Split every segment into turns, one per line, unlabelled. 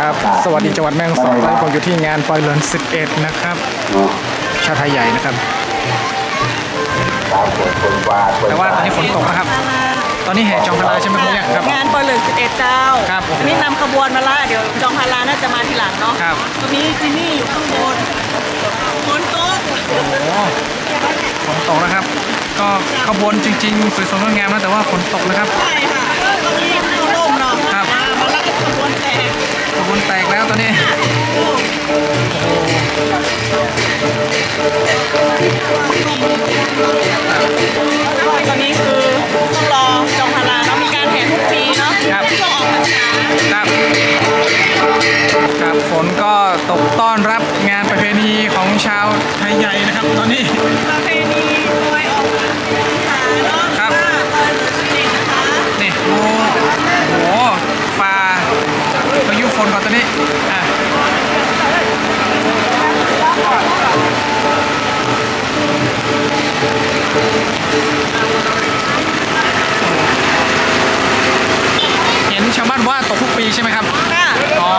ครับสวัสดีจังหวัดแม่ฮ่องสอนตอนนี้ผมอยู่ที่งานปอยเลิน11 นะครับ ชาวไทยใหญ่นะครับ แต่ว่าตอนนี้ฝนตกนะครับ ตอนนี้แห่จองพลาใช่ไหมคุณเนี่ยครับ
งานปอยเลย11 เจ้า
ครับผม
อันนี้นำขบวนมาละเดี๋ยวจองพาราน่าจะมาทีหลังเนาะ
ครับ
ตอนนี้จินนี่อยู่ข้างบนฝนตก
โอ้ฝนตกนะครับ ก็ขบวนจริงๆสวยสดงดงามนะแต่ว่าฝนตกนะครับ
ใช่ค่ะตรงนี้เข้าร่ม ละขบวนแตก
ขบวนแตกแล้วตอนนี้
ตอนนี้คือต้องรอจองพาราเนามีการแห่ทุกปี
ทุ
กปี
ใช่ไหมครับ
ค่ะ
อ๋อ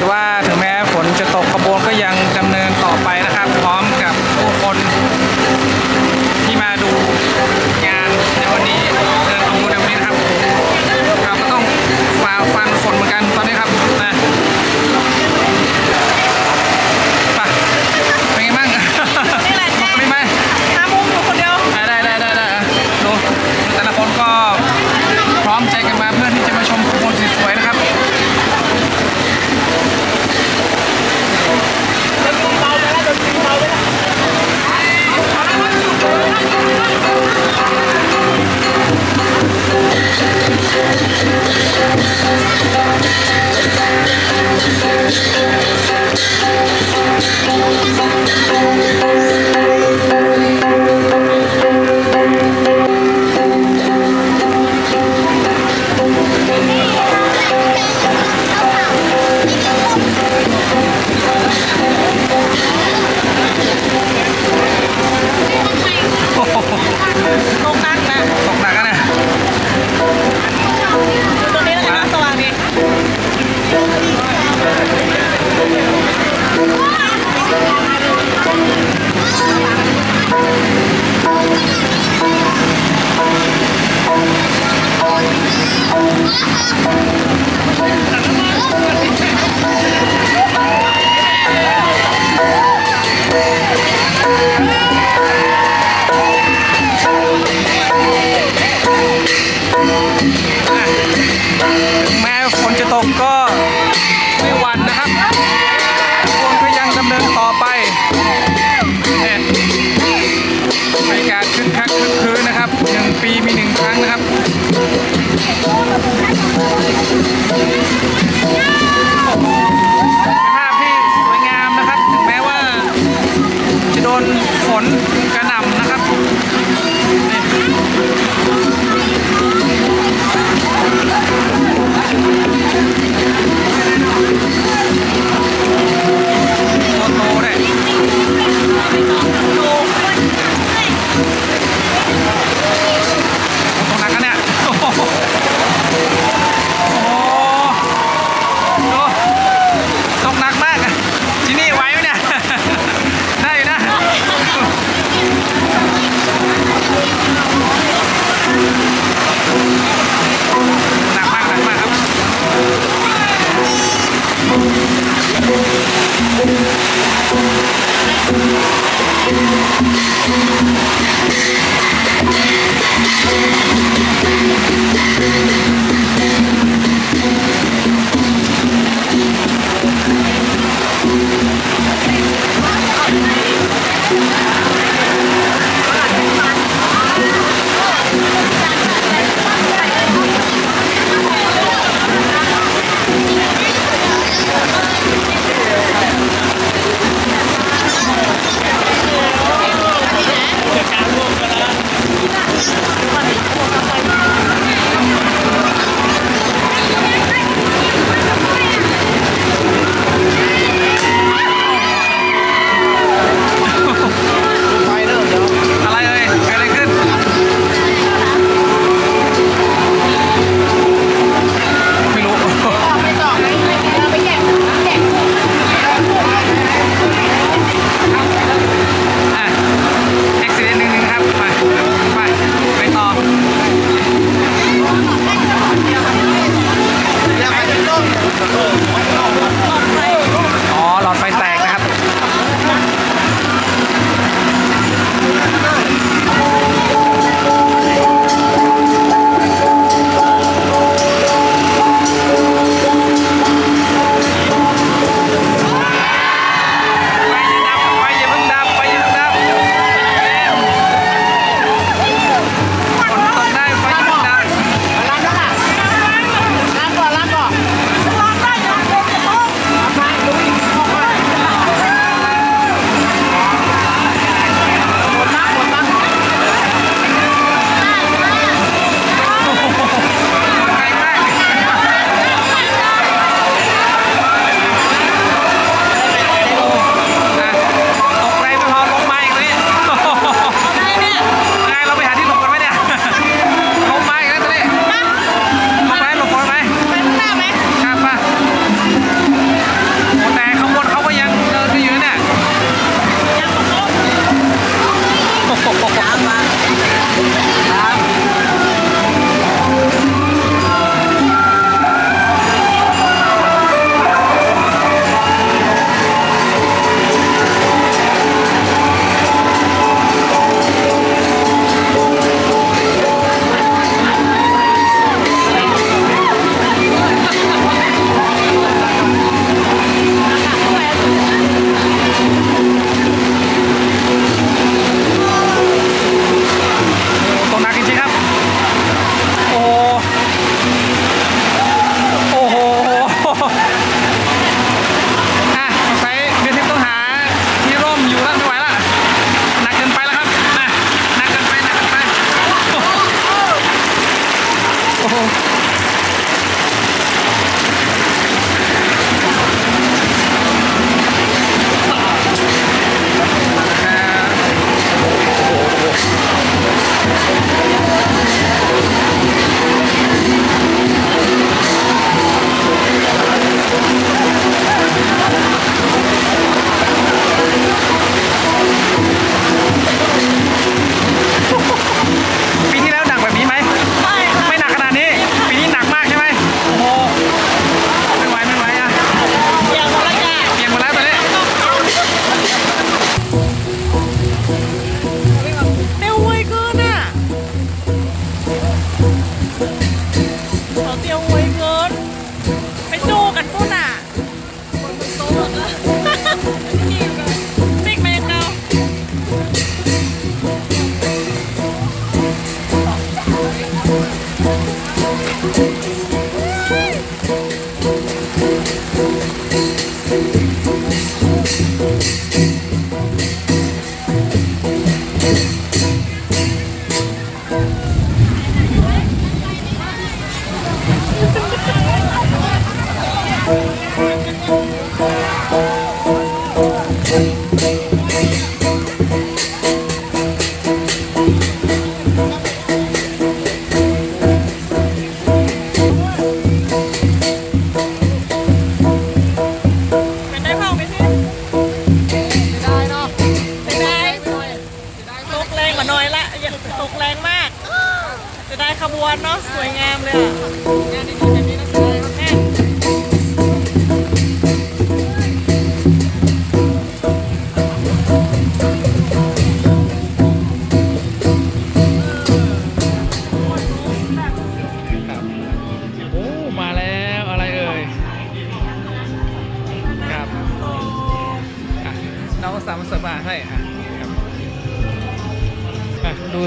ตว่าถึงแม้ฝนจะตก Yeah. Thank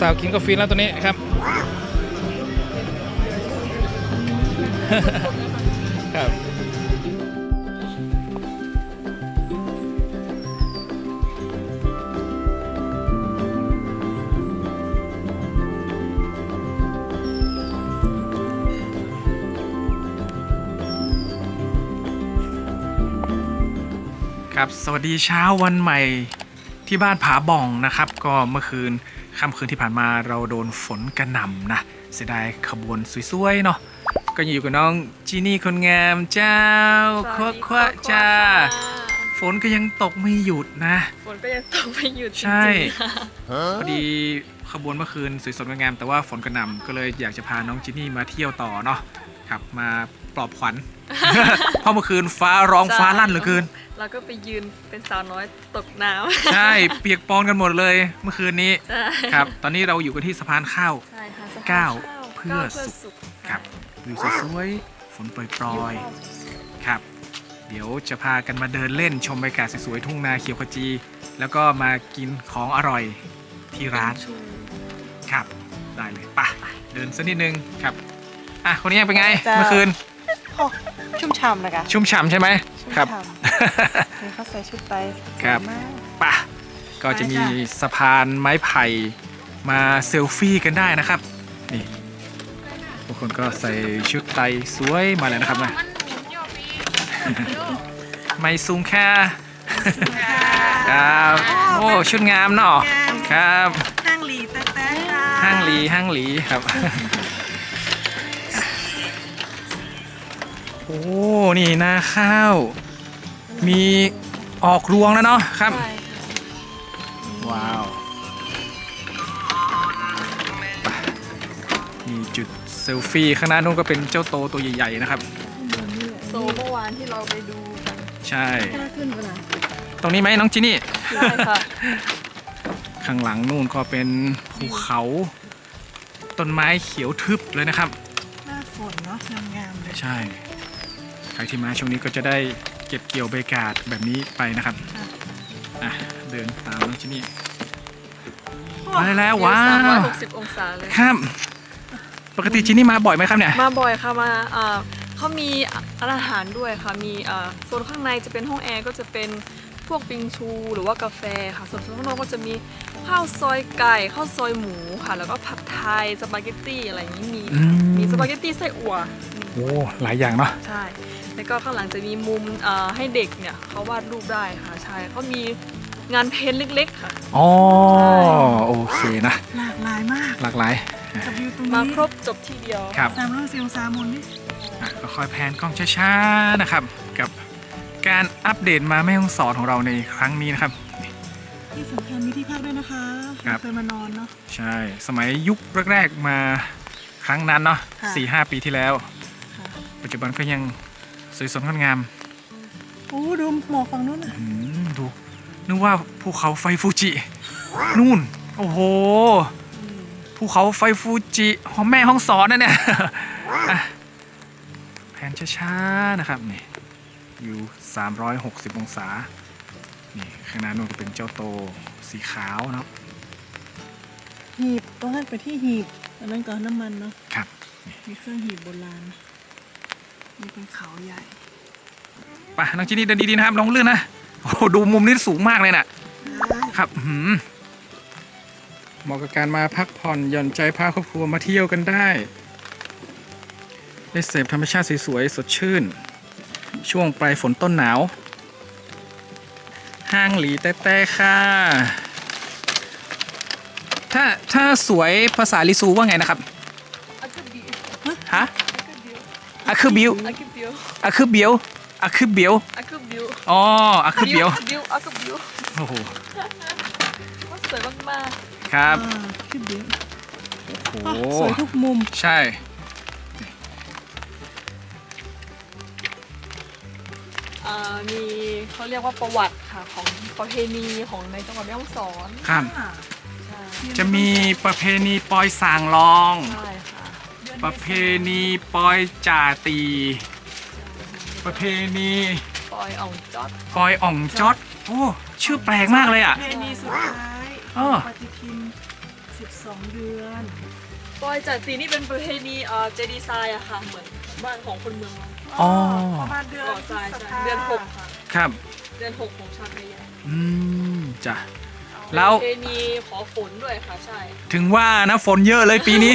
สาวกินกาแฟแล้วตัวนี้ครับ ครับครับสวัสดีเช้าวันใหม่ที่บ้านผาบ่องนะครับ ก็เมื่อคืน ค่ำคืนที่ผ่านมาเราโดนฝนกระหน่ำนะเสียดายขบวนสวยๆเนาะก็อยู่กับน้องจีนี่คนงามเจ้าควักควะจ้าฝนก็ยังตกไม่หยุดนะ
ฝนก็ยังตกไม่หยุดจริงๆ
ใช่
ค่ะ
พอดีขบวนเมื่อคืนสวยสดงดงามแต่ว่าฝนกระหน่ำก็เลยอยากจะพาน้องจินนี่มาเที่ยวต่อเนาะครับมาปลอบขวัญเพราะเมื่อคืนฟ้าร้องฟ้าลั่นเหลือเกิน
เราก็ไปยืนเป็นสาวน้อยตกน้ำ
ใช่เปียกปอนกันหมดเลยเมื่อคืนนี้
ใช่
ครับตอนนี้เราอยู่กันที่สะพานข้าว
ใช่ค่ะสะพน
ก้าว
ข้
เพื่อ
ก้าว
สุข
ข
ครับวิวสวยๆฝนโปรยๆครับ เดี๋ยวจะพากันมาเดินเล่นชมบรรยากาศสวยๆทุ่งนาเขียวขจี แล้วก็มากินของอร่อยที่ร้าน
ชู
ครับ ได้เลยไป่ะเดินสักนิดนึงครับอะคนนี้เป็นไง
จ้า
เมื่อคืน
โอ้ชุ่มฉ่ำนะคะ
ชุ่มฉ่ำใช่ไหม ครับ
นี่เขาใส่ชุดไป
ครับ
สวยมาก
ป่ะก็จะมี
ไปจ้ะ
สะพานไม้ไผ่มาเซลฟี่กันได้นะครับ นี่ทุกคนก็ใส่ชุดไตรสวยมาเลยนะครับนะไม่สูงแค่ครับโอ้ชุดงามเนาะครับ
ห้างหลีแต๊ะๆค่ะ
ห้างหลีห้างหลีครับ อ้นี่นาข้าว มีออกรวงแล้วเนาะครับ
ใช่
ว้าวไปมีจุดเซลฟี่ข้างหน้านู้นก็เป็นเจ้าโตตัวใหญ่ๆนะครับ
โซเมื่อวานที่เราไปดูกัน
ใช่
น่าขึ้นไปหน่อย
ตรงนี้ไหมน้องจินี่
ใช่ค่ะ
ข้างหลังนู่นก็เป็นภูเขาต้นไม้เขียวทึบเลยนะครับ
หน้าฝนเนาะงามๆเลย
ใช่ใค รที่มาช่วงนี้ก็จะได้เก็บเกี่ยวบรรยากาศแบบนี้ไปนะครับอะเดินตามน้องจินี่ไปแล้วว้าว
360องศาเลย
ครับปกติจินี่มาบ่อยไหมครับเนี่ย
มาบ่อยค่ะมาเอ่อเขามีอาหารด้วยค่ะ มีเอ่อโซนข้างในจะเป็นห้องแอร์ก็จะเป็นพวกปิงชู หรือว่ากาแฟค่ะ ส่วนข้างนอกก็จะมีข้าวซอยไก่ข้าวซอยหมูค่ะ แล้วก็ผัดไทยสปาเกตตี้อะไรอย่างนี้มี
อืม
มีสปาเกตตี้ไส้อั่ว
โอ้หลายอย่างเนาะ
ใช่ แล้วก็ข้างหลังจะมีมุมเอ่อให้เด็กเนี่ยเขาวาดรูปได้ค่ะใช่เขามีงานเพ้นท์เล็กๆค่ะ
อ๋อโอเคนะ
หลากหลายมาก
หลากหลาย
กับวิวตรง
มา
นี้
ครบจบที่เดียว
ครับ
สามร้อยสิบองศามุนนี่
อะก็ค่อยแพนกล้องช้าๆนะครับ กับการอัปเดตมาแม่ห้องสอนของเราในครั้งนี้นะครับ
ที่สำคัญมีที่พักด้วยนะคะ
ครับ
เคยมานอนเนาะ
ใช่ สมัยยุคแรกๆมาครั้งนั้นเนาะ
ค่ะ
สี่ห้าปีที่แล้ว
ค่ะ
ปัจจุบันก็ยังสวยสดงดงาม
โอ้ดูหมอกฝั่งนู้นน่ะ
อืมดูนึกว่าภูเขาไฟฟูจิ นู่น โอ้โหภูเขาไฟฟูจิของแม่ห้องสอนนะเนี่ยอะแผนช้าๆนะครับนี่อยู่ 360 องศา นี่ข้างหน้านู่นก็เป็นเจ้าโตสีขาวเนาะ
หีบตรงนั้นไปที่หีบอันนั้นก็น้ำมันเนาะ
ครับ
มีเครื่องหีบโบราณ นี่เป็นเขาใหญ่
ไปน้องจินี่เดินดีๆนะครับลงลื่นนะโอ้โหดูมุมนี้สูงมากเลยน่ะ ครับอื้อหือเหมาะกับการมาพักผ่อนหย่อนใจพาครอบครัวมาเที่ยวกันได้ ได้เสพธรรมชาติสวยๆสดชื่น ช่วงปลายฝนต้นหนาว ห้างหลีแต่แต่ค่ะ ถ้าถ้าสวยภาษาลิซูว่าไงนะครับ
อาคือบิวอะ
คือบิว
อาคือบิว
อะคือเบียวอะคือเบียว
อาคือบิว
อ๋ออะคือเบียว
บิวอาคือบิว
โอ้โห
ว่าสวยมาก
ครับ
อ่าขึ้นเดี๋ยว
โอ้
อะ
โห
สวยทุกมุม
ใช่
ๆอ่ามีเขาเรียกว่าประวัติค่ะของประเพณีของในจังหวัดแม่ฮ่องสอน
ครับ
อ่า
ใช่
จะมีประเพณีปอยสางลอง
ใช่ค่ะ
ประเพณีปอยจ่าตี ประเพณี
ปอยอ่องจอด
ปอยอ่องจอดโอ้ชื่อแปลกมากเลยอะ
เพณีสุดท้าย
อ้อ
ปฏิทิน 12 เดือน
ปอยจ่าตีนี่เป็นประเพณีเอ่อเจดีไซน์อะค่ะ เหมือนบ้านของคนเมืองเรา
อ๋อ
ประมาณเดือน
ก่อทราย
พฤษ
ใช่
ภา
เดือนหกค่ะ
ครับ
เดือนหกของชาติไทยใหญ่
อืมจ้ะ แล้ว
ประเพณีขอฝนด้วยค่ะใช่
ถึงว่านะฝนเยอะเลยปีนี้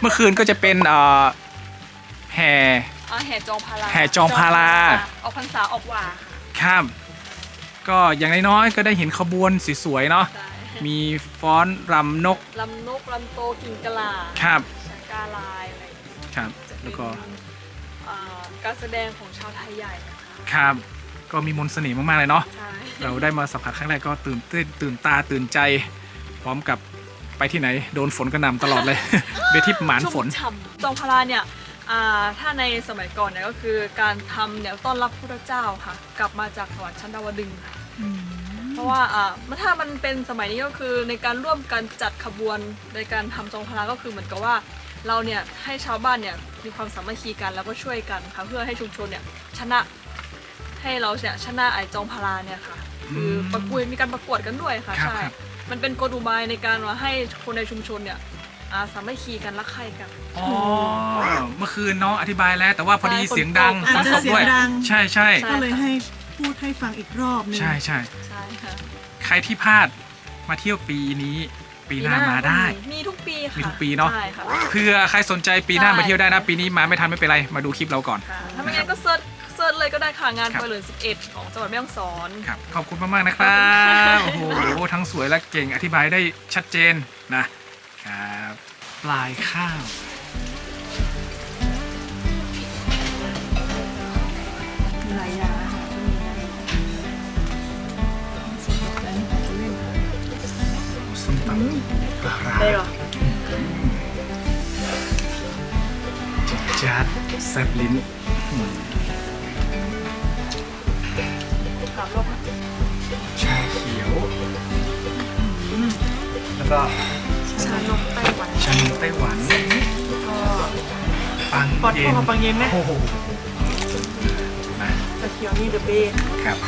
เมื่อคืนก็จะเป็นเอ่อแห่
อ่าแห่จองพารา
แห่จองพารา
ออกพรรษาออกหว่าค่ะ
ครับ ก็อย่างน้อยๆก็ได้เห็นขบวนสวยๆเนาะ
ใช่
มีฟ้อนรำนก
ลำนกลำโตกิ่งกะลา
ครับ
ชักกาลายอะไรอย่างเงี้ย
ครับ
จะเป็น
แล้วก็
อ่าการแสดงของชาวไทยใหญ่นะคะ
ครับ ก็มีมนต์เสน่ห์มากๆเลยเนาะ
ใช่
เราได้มาสัมผัสครั้งแรกก็ตื่นเต้นตื่นตาตื่นใจ พร้อมกับไปที่ไหนโดนฝนกระหน่ำตลอดเลย เบทิปหมานฝน
ชุ่ฉ่ำจองพาราเนี่ยอ่าถ้าในสมัยก่อนเนี่ยก็คือการทำเนี่ยต้อนรับพระเจ้าค่ะ กลับมาจากสวรรค์ชั้นดาวดึงส์ค่ะ
อืม
เพราะว่าอ่าถ้ามันเป็นสมัยนี้ก็คือในการร่วมกันจัดขบวนในการทำจองพาราก็คือเหมือนกับว่า เราเนี่ยให้ชาวบ้านเนี่ยมีความสามัคคีกันแล้วก็ช่วยกันค่ะเพื่อให้ชุมชนเนี่ยชนะ ให้เราเนี่ยชนะไอ้จองพาราเนี่ยค่ะ คือ
ม
ประกวดมีการประกวดกันด้วยค่ะ
ครับ
ใช่
ครับ
มันเป็นกลอุบายในการว่าให้คนในชุมชนเนี่ยอ่าสามัคคีกันรักใคร่กัน
อ๋อเมื่อคืนน้องอธิบายแล้ว แต่ว่าพอดี
ใช่
เสียงดัง
อาจจะ
ฝนตก
เสีย
ด้
ง
วย
ดัง
ใช่ใช่
ใช่
ก็เลยให้พูดให้ฟังอีกรอบหนึง
ใช่ใช่
ใช่ค่ะ
ใครที่พลาดมาเที่ยวปีนี้ ปีหน้ามาได้
มีทุกปีค่ะ
มีทุกปีเนอะ
ใช่ค่ะ
เพื่อใครสนใจปีหน้า
ใช่
มาเที่ยวได้นะ ปีนี้มาไม่ทันไม่เป็นไร มาดูคลิปเราก่อน
ค่ะถ้าไม่งั้นก็เซิร์ชเซิ ร์ชเลยก็ได้ค่ะงาน
ครับ
ปอยเหลือ11 ของจังหวัดแม่ฮ่องสอน
ครับขอบคุณมากๆนะครับโอ้โหทั้งสวยและเก่งอธิบายได้ชัดเจนนะครับปลายข้าว
มีหลายอย่างอาหารก็มีนะสดแบบนั้นเล่น
ส้มตำปลาร้า
ได้เหรอ
จิดจัดแซบลิ้นอื
ม รอบนะ
ชาเขียวแล้วก็
ชานมไต้หวัน
ชานมไต้หวัน
ก็
ปัง
ปอด
เย็
พวนกับปังเย็นไหม
โอ้โหนะ
ตะเขียวนี่เดอะเบ้
ครับ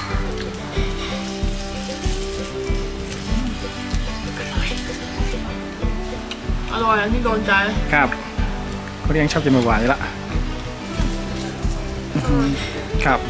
อร่อยอันนี้โดนใจ
ครับเขาเรียกชอบกินหวานๆอยู่ละอื้อหือครับ